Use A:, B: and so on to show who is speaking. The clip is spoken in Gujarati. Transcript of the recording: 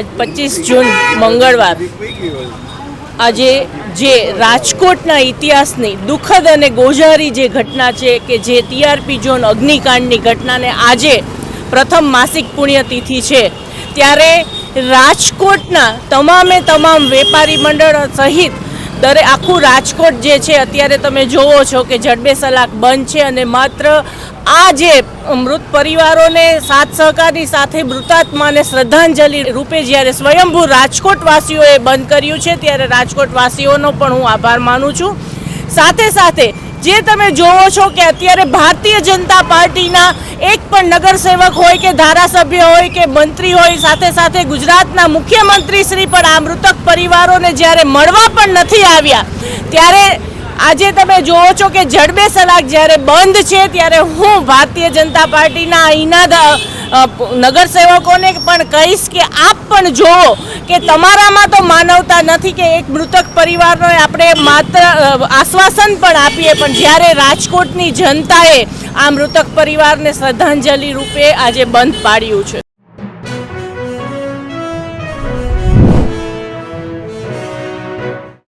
A: આજ પચીસ જૂન મંગળવાર. આજે જે રાજકોટના ઇતિહાસની દુઃખદ અને ગોઝારી જે ઘટના છે કે જે ટીઆરપી ઝોન અગ્નિકાંડની ઘટનાને આજે પ્રથમ માસિક પુણ્યતિથિ છે, ત્યારે રાજકોટના તમામે તમામ વેપારી મંડળ સહિત દરે આખું રાજકોટ જે છે, અત્યારે તમે જોવો છો કે જડબે સલાક બંધ છે અને માત્ર આ જે મૃત પરિવારોને સાથ સહકારની સાથે મૃતાત્માને શ્રદ્ધાંજલિ રૂપે જ્યારે સ્વયંભૂ રાજકોટવાસીઓએ બંધ કર્યું છે, ત્યારે રાજકોટવાસીઓનો પણ હું આભાર માનું છું. સાથે સાથે જે તમે જોવો છો કે અત્યારે ભારતીય જનતા પાર્ટીના એક પણ નગરસેવક હોય કે ધારાસભ્ય હોય કે મંત્રી હોય, સાથે સાથે ગુજરાતના મુખ્યમંત્રી શ્રી પણ આ મૃતક પરિવારોને જ્યારે મળવા પણ નથી આવ્યા, ત્યારે આજે તમે જોવો છો કે જડબે સલાક જ્યારે બંધ છે, ત્યારે હું ભારતીય જનતા પાર્ટીના અહીંના નગરસેવકોને પણ કહીશ કે આપ પણ જોવો કે તમારામાં તો માનવતા નથી કે એક મૃતક પરિવારનો આપણે માત્ર આશ્વાસન પણ આપીએ, પણ જ્યારે રાજકોટની જનતાએ આ મૃતક પરિવારને શ્રદ્ધાંજલિ રૂપે આજે બંધ પાડ્યું છે.